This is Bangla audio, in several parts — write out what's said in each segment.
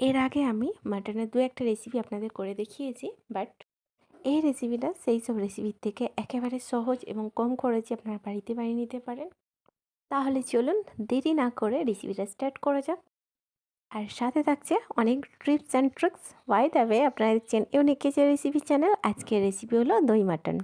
এর আগে আমি মাটনের দু একটা রেসিপি আপনাদের করে দেখিয়েছি বাট এই রেসিপিটা সেই সব রেসিপির থেকে একেবারে সহজ এবং কম খরচে আপনারা বাড়িতে বানিয়ে নিতে পারেন। তাহলে চলুন দেরি না করে রেসিপিটা স্টার্ট করা যাক। আর সাথে থাকছে অনেক tips and tricks why the আপনারা দেখছেন ইউনিক রেসিপি চ্যানেল আজকের রেসিপি হলো দই মাটন।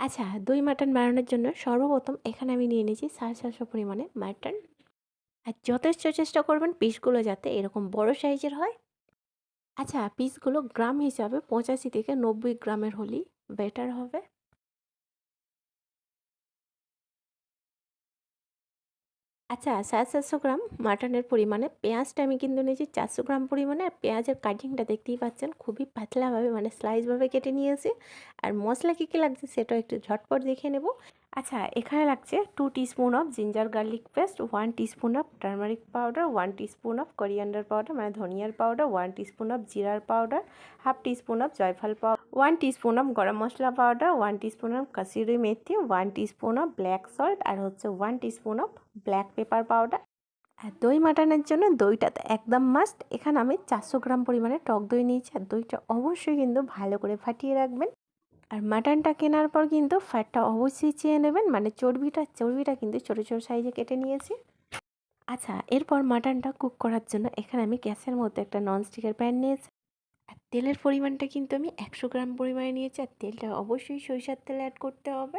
আচ্ছা দই, মাটন বানানোর জন্য সর্বপ্রথম এখানে আমি নিয়ে নিয়েছি সাড়ে চারশো পরিমাণে মাটন। আর যথেষ্ট চেষ্টা করবেন পিসগুলো যাতে এরকম বড় সাইজের হয়। আচ্ছা পিসগুলো গ্রাম হিসাবে পঁচাশি থেকে নব্বই গ্রামের হলেই বেটার হবে। আচ্ছা সাড়ে চারশো গ্রাম মাটনের পরিমাণে পেঁয়াজটা আমি কিন্তু নিয়েছি। চারশো গ্রাম পরিমাণে আর পেঁয়াজের কাটিংটা দেখতেই পাচ্ছেন, খুবই পাতলাভাবে মানে স্লাইসভাবে কেটে নিয়েছি। আর মশলা কী কী লাগছে সেটাও একটু ঝটপট দেখে নেব। আচ্ছা এখানে লাগছে two teaspoon of ginger garlic paste one teaspoon of turmeric powder one teaspoon of coriander powder মানে ধনিয়ার পাউডার ওয়ান টিস্পুন অফ জিরার powder half teaspoon of জয়ফল powder one teaspoon of garam masala powder one teaspoon of kasuri methi one teaspoon of black salt আর হচ্ছে one teaspoon of black pepper powder আর দই মাটানের জন্য দইটা তো একদম মাস্ট এখানে আমি চারশো গ্রাম পরিমাণে টক দই নিয়েছি আর দইটা অবশ্যই কিন্তু ভালো করে ফাটিয়ে রাখবেন। আর মাটনটা কেনার পর কিন্তু ফ্যাটটা অবশ্যই চেয়ে নেবেন মানে চর্বিটা চর্বিটা কিন্তু ছোটো ছোটো সাইজে কেটে নিয়েছি। আচ্ছা এরপর মাটনটা কুক করার জন্য এখানে আমি গ্যাসের মধ্যে একটা ননস্টিকের প্যান নিয়েছি। আর তেলের পরিমাণটা কিন্তু আমি একশো গ্রাম পরিমাণে নিয়েছি আর তেলটা অবশ্যই সরিষার তেল অ্যাড করতে হবে।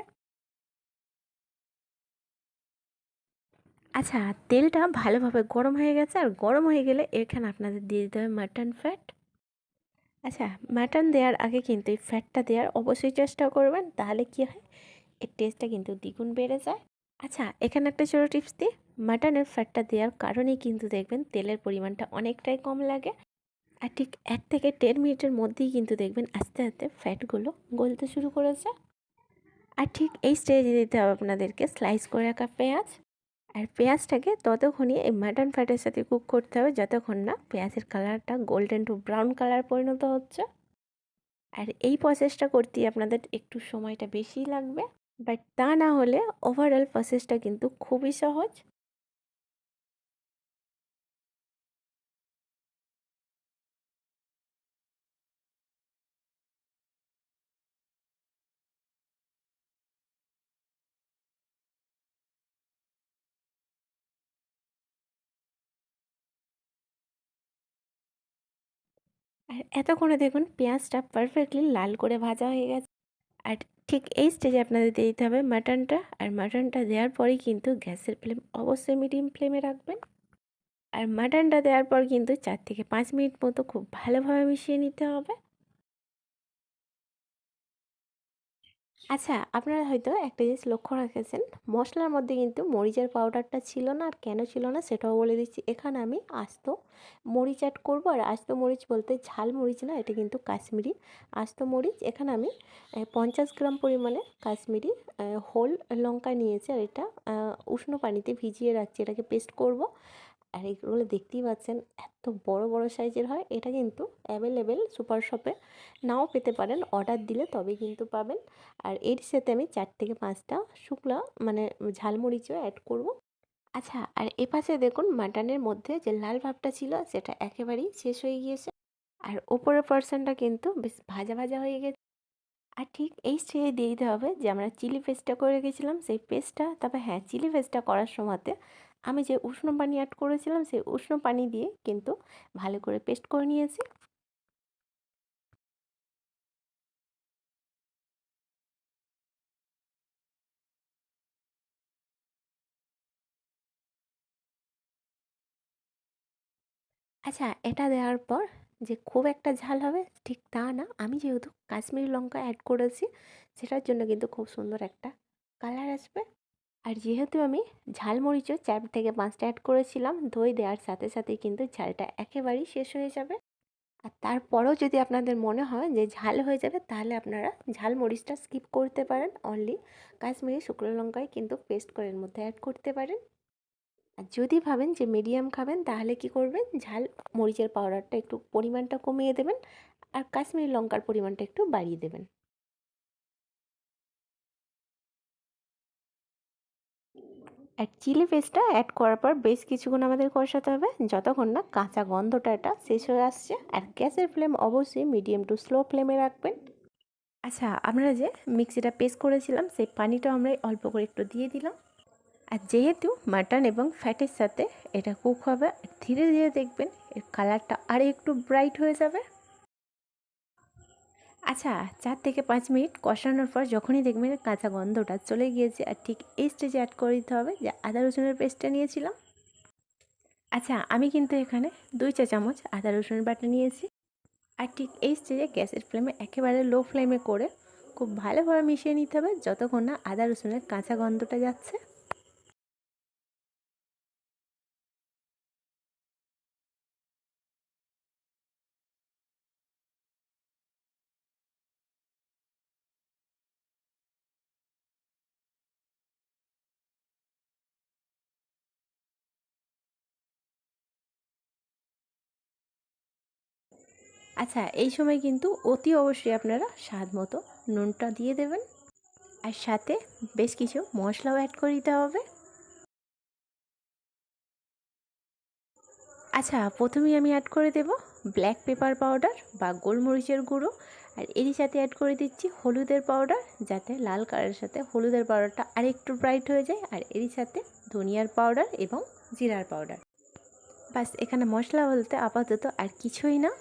আচ্ছা তেলটা ভালোভাবে গরম হয়ে গেছে আর গরম হয়ে গেলে এখানে আপনাদের দিয়ে দিতে হবে মাটন ফ্যাট আচ্ছা মাটন দেওয়ার আগে কিন্তু এই ফ্যাটটা দেওয়ার অবশ্যই চেষ্টা করবেন, তাহলে কি হয়? এর টেস্টটা কিন্তু দ্বিগুণ বেড়ে যায়। আচ্ছা এখানে একটা ছোটো টিপস দিই মাটনের ফ্যাটটা দেওয়ার কারণেই কিন্তু দেখবেন তেলের পরিমাণটা অনেকটাই কম লাগে। আর ঠিক এক থেকে দেড় মিনিটের মধ্যেই কিন্তু দেখবেন আস্তে আস্তে ফ্যাটগুলো গলতে শুরু করেছে। আর ঠিক এই স্টেজে দিতে হবে আপনাদেরকে স্লাইস করে রাখা পেঁয়াজ। আর পেঁয়াজটাকে ততক্ষণই এই মাটন ফ্যাটের সাথে কুক করতে হবে, যতক্ষণ না পেঁয়াজের কালারটা গোল্ডেন টু ব্রাউন কালার পরিণত হচ্ছে। আর এই প্রসেসটা করতেই আপনাদের একটু সময়টা বেশি লাগবে বাট তা না হলে ওভারঅল প্রসেসটা কিন্তু খুবই সহজ। আর এতক্ষণে দেখুন পেঁয়াজটা পারফেক্টলি লাল করে ভাজা হয়ে গেছে। আর ঠিক এই স্টেজে আপনাদের দিয়ে দিতে হবে মাটনটা আর মাটনটা দেওয়ার পরেই কিন্তু গ্যাসের ফ্লেম অবশ্যই মিডিয়াম ফ্লেমে রাখবেন। আর মাটনটা দেওয়ার পর কিন্তু চার থেকে পাঁচ মিনিট মতো খুব ভালোভাবে মিশিয়ে নিতে হবে। আচ্ছা আপনারা হয়তো একটা জিনিস লক্ষ্য রেখেছেন, মশলার মধ্যে কিন্তু মরিচের পাউডারটা ছিল না আর কেন ছিল না সেটাও বলে দিচ্ছি। এখানে আমি আস্ত মরিচ অ্যাড করব আর আস্ত মরিচ বলতে ঝাল মরিচ না, এটা কিন্তু কাশ্মীরি। আস্ত মরিচ, এখানে আমি পঞ্চাশ গ্রাম পরিমাণে কাশ্মীরি হোল লঙ্কা নিয়েছি আর এটা উষ্ণ পানিতে ভিজিয়ে রাখছি, এটাকে পেস্ট করব। আর এগুলো দেখতেই পাচ্ছেন, এত বড় বড় সাইজের হয়, এটা কিন্তু অ্যাভেলেবেল সুপার শপে নাও পেতে পারেন অর্ডার দিলে তবে কিন্তু পাবেন। আর এর সাথে আমি চার থেকে পাঁচটা শুকলা মানে ঝালমরিচও অ্যাড করব। আচ্ছা আর এপাশে দেখুন মাটনের মধ্যে যে লাল ভাবটা ছিল, সেটা একেবারেই শেষ হয়ে গিয়েছে। আর ওপরের পার্সনটা কিন্তু বেশ ভাজা ভাজা হয়ে গেছে। আর ঠিক এই স্টেজে দিয়ে দিতে হবে যে আমরা চিলি পেস্টটা করে রেখেছিলাম, সেই পেস্টটা তারপর হ্যাঁ চিলি পেস্টটা করার সময়তে আমি যে উষ্ণ পানি অ্যাড করেছিলাম, সেই উষ্ণ পানি দিয়ে কিন্তু ভালো করে পেস্ট করে নিয়েছি। আচ্ছা এটা দেওয়ার পর যে খুব একটা ঝাল হবে ঠিক তা না। আমি যেহেতু কাশ্মীরি লঙ্কা অ্যাড করেছি, সেটার জন্য কিন্তু খুব সুন্দর একটা কালার আসবে। আর যেহেতু আমি ঝালমরিচও চার থেকে পাঁচটা অ্যাড করেছিলাম, দই দেওয়ার সাথে সাথে কিন্তু ঝালটা একেবারেই শেষ হয়ে যাবে। আর তারপরেও যদি আপনাদের মনে হয় যে ঝাল হয়ে যাবে, তাহলে আপনারা ঝাল মরিচটা স্কিপ করতে পারেন। অনলি কাশ্মীরি শুকনো লঙ্কায় কিন্তু পেস্ট করে এর মধ্যে অ্যাড করতে পারেন। আর যদি ভাবেন যে মিডিয়াম খাবেন, তাহলে কি করবেন? ঝাল মরিচের পাউডারটা একটু পরিমাণটা কমিয়ে দেবেন আর কাশ্মীরি লঙ্কার পরিমাণটা একটু বাড়িয়ে দেবেন। আর চিলি পেস্টটা অ্যাড করার পর বেশ কিছুক্ষণ আমাদের কষাতে হবে। যতক্ষণ না কাঁচা গন্ধটা এটা শেষ হয়ে আসছে আর গ্যাসের ফ্লেম অবশ্যই মিডিয়াম টু স্লো ফ্লেমে রাখবেন। আচ্ছা আমরা যে মিক্সিটা পেস্ট করেছিলাম সেই পানিটাও আমরা অল্প করে একটু দিয়ে দিলাম। আর যেহেতু মাটন এবং ফ্যাটের সাথে এটা কুক হবে, ধীরে ধীরে দেখবেন এর কালারটা আরও একটু ব্রাইট হয়ে যাবে। আচ্ছা চার থেকে পাঁচ মিনিট কষানোর পর যখনই দেখবেন কাঁচা গন্ধটা চলে গিয়েছে, আর ঠিক এই স্টেজে অ্যাড করে দিতে হবে যে আদা রসুনের পেস্টটা নিয়েছিলাম। আচ্ছা আমি কিন্তু এখানে দুই চা চামচ আদা রসুনের বাটা নিয়েছি। আর ঠিক এই স্টেজে গ্যাসের ফ্লেমে একেবারে লো ফ্লেমে করে খুব ভালোভাবে মিশিয়ে নিতে হবে যতক্ষণ না আদা রসুনের কাঁচা গন্ধটা যাচ্ছে। আচ্ছা এই সময় কিন্তু অতি অবশ্যই আপনারা স্বাদ মতো নুনটা দিয়ে দেবেন। আর সাথে বেশ কিছু মশলাও অ্যাড করে দিতে হবে। আচ্ছা প্রথমেই আমি অ্যাড করে দেব ব্ল্যাক পেপার পাউডার বা গোলমরিচের গুঁড়ো। আর এরই সাথে অ্যাড করে দিচ্ছি হলুদের পাউডার যাতে লাল কালারের সাথে হলুদের পাউডারটা আর একটু ব্রাইট হয়ে যায়। আর এরই সাথে ধনিয়ার পাউডার এবং জিরার পাউডার বাস, এখানে মশলা বলতে আপাতত আর কিছুই না।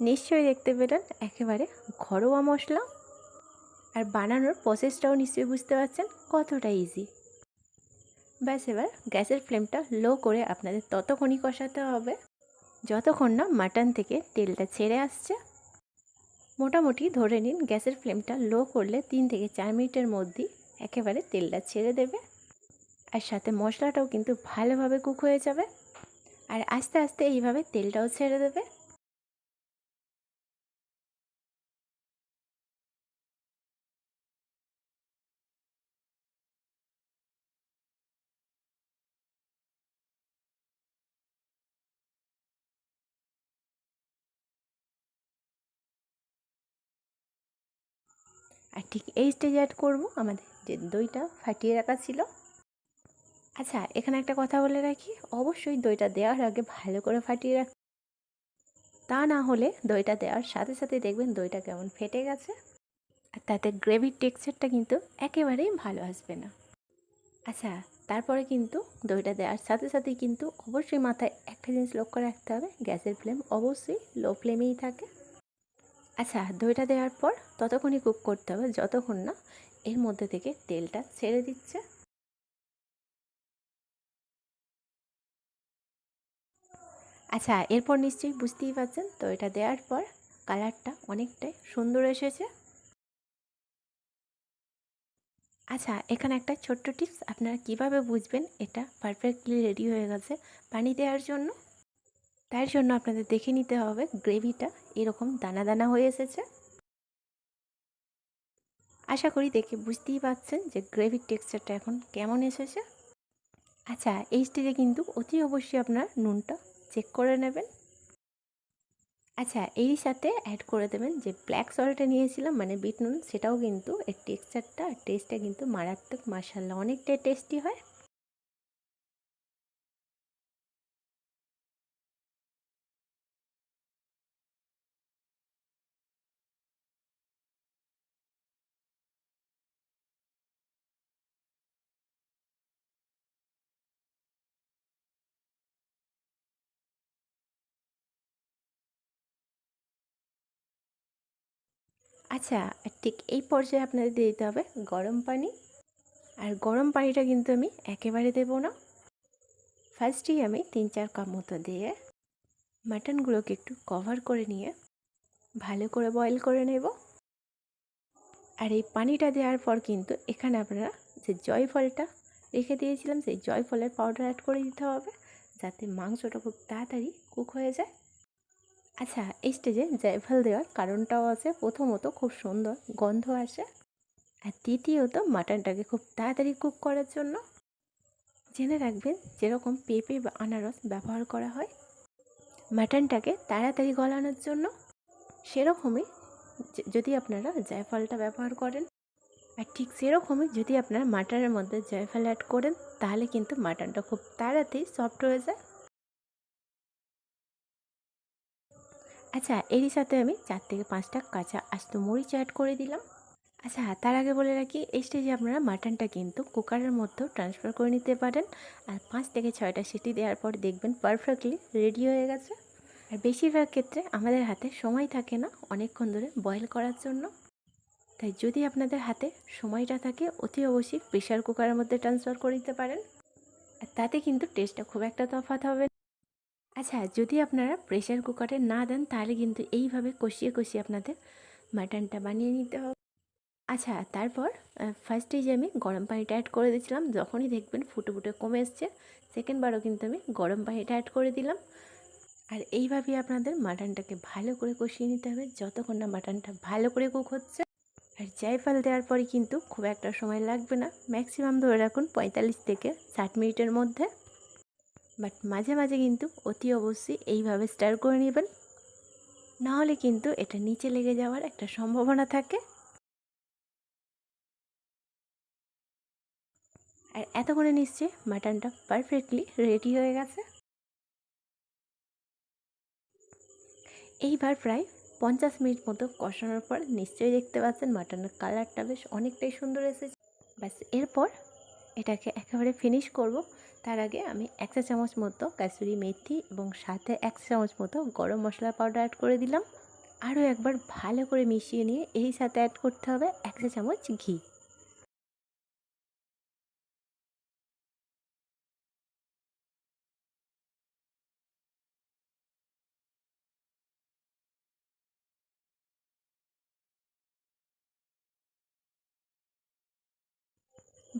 নিশ্চয়ই দেখতে পেলেন একেবারে ঘরোয়া মশলা। আর বানানোর প্রসেসটাও নিশ্চয়ই বুঝতে পারছেন কতটা ইজি ব্যাস এবার গ্যাসের ফ্লেমটা লো করে আপনাদের ততক্ষণই কষাতে হবে। যতক্ষণ না মাটন থেকে তেলটা ছেড়ে আসছে। মোটামুটি ধরে নিন গ্যাসের ফ্লেমটা লো করলে তিন থেকে চার মিনিটের মধ্যেই একেবারে তেলটা ছেড়ে দেবে। আর সাথে মশলাটাও কিন্তু ভালোভাবে কুক হয়ে যাবে। আর আস্তে আস্তে এইভাবে তেলটাও ছেড়ে দেবে। আর ঠিক এই স্টেজে অ্যাড করব, আমাদের যে দইটা ফাটিয়ে রাখা ছিল। আচ্ছা এখানে একটা কথা বলে রাখি, অবশ্যই দইটা দেওয়ার আগে ভালো করে ফাটিয়ে রাখ, তা না হলে দইটা দেওয়ার সাথে সাথে দেখবেন দইটা কেমন ফেটে গেছে। আর তাতে গ্রেভির টেক্সচারটা কিন্তু একেবারেই ভালো আসবে না। আচ্ছা তারপরে কিন্তু দইটা দেওয়ার সাথে সাথেই কিন্তু অবশ্যই মাথায় একটা জিনিস লক্ষ্য রাখতে হবে, গ্যাসের ফ্লেম অবশ্যই লো ফ্লেমেই থাকে। আচ্ছা দইটা দেওয়ার পর ততক্ষণই কুক করতে হবে, যতক্ষণ না এর মধ্যে থেকে তেলটা ছেড়ে দিচ্ছে। আচ্ছা এরপর নিশ্চয়ই বুঝতেই পারছেন তো এটা দেওয়ার পর কালারটা অনেকটাই সুন্দর এসেছে। আচ্ছা এখানে একটা ছোট্ট টিপস, আপনারা কীভাবে বুঝবেন এটা পারফেক্টলি রেডি হয়ে গেছে পানি দেওয়ার জন্য? তার জন্য আপনাদের দেখে নিতে হবে গ্রেভিটা এরকম দানা দানা হয়ে এসেছে। আশা করি দেখে বুঝতেই পাচ্ছেন যে গ্রেভির টেক্সচারটা এখন কেমন এসেছে। আচ্ছা এই স্টেজে কিন্তু অতি অবশ্যই আপনার নুনটা চেক করে নেবেন। আচ্ছা এই সাথে অ্যাড করে দেবেন যে ব্ল্যাক সল্টটা নিয়েছিলাম মানে বিট নুন সেটাও কিন্তু এর টেক্সচারটা আর টেস্টটা কিন্তু মারাত্মক মাসাল্লাহ অনেকটাই টেস্টি হয়। আচ্ছা ঠিক এই পর্যায়ে আপনাদের দিয়ে দিতে হবে গরম পানি। আর গরম পানিটা কিন্তু আমি একেবারে দেব না। ফার্স্টেই আমি তিন চার কাপ মতো দিয়ে মাটনগুলোকে একটু কভার করে নিয়ে ভালো করে বয়েল করে নেব। আর এই পানিটা দেওয়ার পর কিন্তু এখানে আপনারা যে জয়ফলটা রেখে দিয়েছিলাম, সেই জয়ফলের পাউডার অ্যাড করে দিতে হবে, যাতে মাংসটা খুব তাড়াতাড়ি কুক হয়ে যায়। আচ্ছা এই স্টেজে জায়ফল দেওয়ার কারণটাও আছে। প্রথমত খুব সুন্দর গন্ধ আসে। আর দ্বিতীয়ত মাটনটাকে খুব তাড়াতাড়ি কুক করার জন্য জেনে রাখবেন যেরকম পেঁপে বা আনারস ব্যবহার করা হয়। মাটনটাকে তাড়াতাড়ি গলানোর জন্য সেরকমই যদি আপনারা জায়ফলটা ব্যবহার করেন। আর ঠিক সেরকমই যদি আপনারা মাটনের মধ্যে জয়ফল অ্যাড করেন, তাহলে কিন্তু মাটনটা খুব তাড়াতাড়ি সফট হয়ে যায়। আচ্ছা এরই সাথে আমি চার থেকে পাঁচটা কাঁচা আস্ত মরিচ অ্যাড করে দিলাম। আচ্ছা তার আগে বলে রাখি, এই স্টেজে আপনারা মাটনটা কিন্তু কুকারের মধ্যেও ট্রান্সফার করে নিতে পারেন। আর পাঁচ থেকে ছয়টা সিটি দেওয়ার পর দেখবেন পারফেক্টলি রেডি হয়ে গেছে। আর বেশিরভাগ ক্ষেত্রে আমাদের হাতে সময় থাকে না অনেকক্ষণ ধরে বয়েল করার জন্য। তাই যদি আপনাদের হাতে সময়টা থাকে, অতি অবশ্যই প্রেশার কুকারের মধ্যে ট্রান্সফার করে দিতে পারেন। আর তাতে কিন্তু টেস্টটা খুব একটা তফাৎ হবে। আচ্ছা যদি আপনারা প্রেশার কুকারে না দেন, তাহলে কিন্তু এইভাবে কষিয়ে কষিয়ে আপনাদের মাটনটা বানিয়ে নিতে হবে। আচ্ছা তারপর ফার্স্টেই যে আমি গরম পানিটা অ্যাড করে দিয়েছিলাম, যখনই দেখবেন ফুটে ফুটে কমে এসছে সেকেন্ডবারও কিন্তু আমি গরম পানিটা অ্যাড করে দিলাম। আর এইভাবেই আপনাদের মাটনটাকে ভালো করে কষিয়ে নিতে হবে, যতক্ষণ না মাটনটা ভালো করে কুক হচ্ছে। আর জায়ফল দেওয়ার পরে কিন্তু খুব একটা সময় লাগবে না ম্যাক্সিমাম ধরে রাখুন পঁয়তাল্লিশ থেকে ষাট মিনিটের মধ্যে। বাট মাঝে মাঝে কিন্তু অতি অবশ্যই এইভাবে স্টার করে নেবেন। নাহলে কিন্তু এটা নিচে লেগে যাওয়ার একটা সম্ভাবনা থাকে। আর এতক্ষণে নিশ্চয়ই মাটনটা পারফেক্টলি রেডি হয়ে গেছে। এইবার প্রায় পঞ্চাশ মিনিট মতো কষানোর পর নিশ্চয়ই দেখতে পাচ্ছেন মাটনের কালারটা বেশ অনেকটাই সুন্দর এসেছে। ব্যাস, এরপর এটাকে একেবারে ফিনিশ করব। তার আগে আমি এক চা চামচ মতো কাসুরি মেথি এবং সাথে এক চা চামচ মতো গরম মশলা পাউডার অ্যাড করে দিলাম। আরও একবার ভালো করে মিশিয়ে নিয়ে এই সাথে অ্যাড করতে হবে এক চা চামচ ঘি।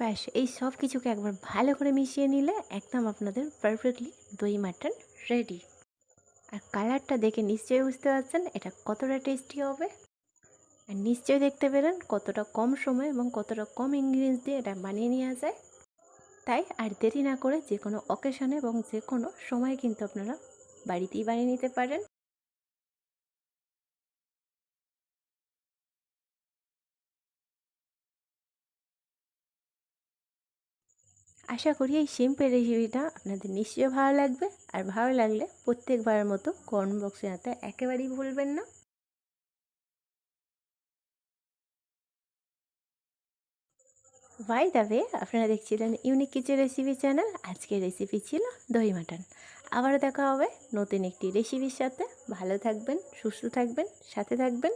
ব্যাস, এই সব কিছুকে একবার ভালো করে মিশিয়ে নিলে একদম আপনাদের পারফেক্টলি দই মাটন রেডি আর কালারটা দেখে নিশ্চয়ই বুঝতে পারছেন এটা কতটা টেস্টি হবে। আর নিশ্চয়ই দেখতে পেলেন কতটা কম সময় এবং কতটা কম ইনগ্রিডিয়েন্টস দিয়ে এটা বানিয়ে নেওয়া যায়। তাই আর দেরি না করে যে কোনো অকেশনে এবং যে কোনো সময় কিন্তু আপনারা বাড়িতেই বানিয়ে নিতে পারেন। আশা করি এই সিম্পল রেসিপিটা আপনাদের নিশ্চয়ই ভালো লাগবে। আর ভালো লাগলে প্রত্যেকবারের মতো কমেন্ট বক্সে জানাতে একেবারেই ভুলবেন না। দ্য ওয়ে আপনারা দেখছিলেন ইউনিক কিচেন রেসিপি চ্যানেল আজকের রেসিপি ছিল দই মাটন। আবারও দেখা হবে নতুন একটি রেসিপির সাথে। ভালো থাকবেন, সুস্থ থাকবেন, সাথে থাকবেন।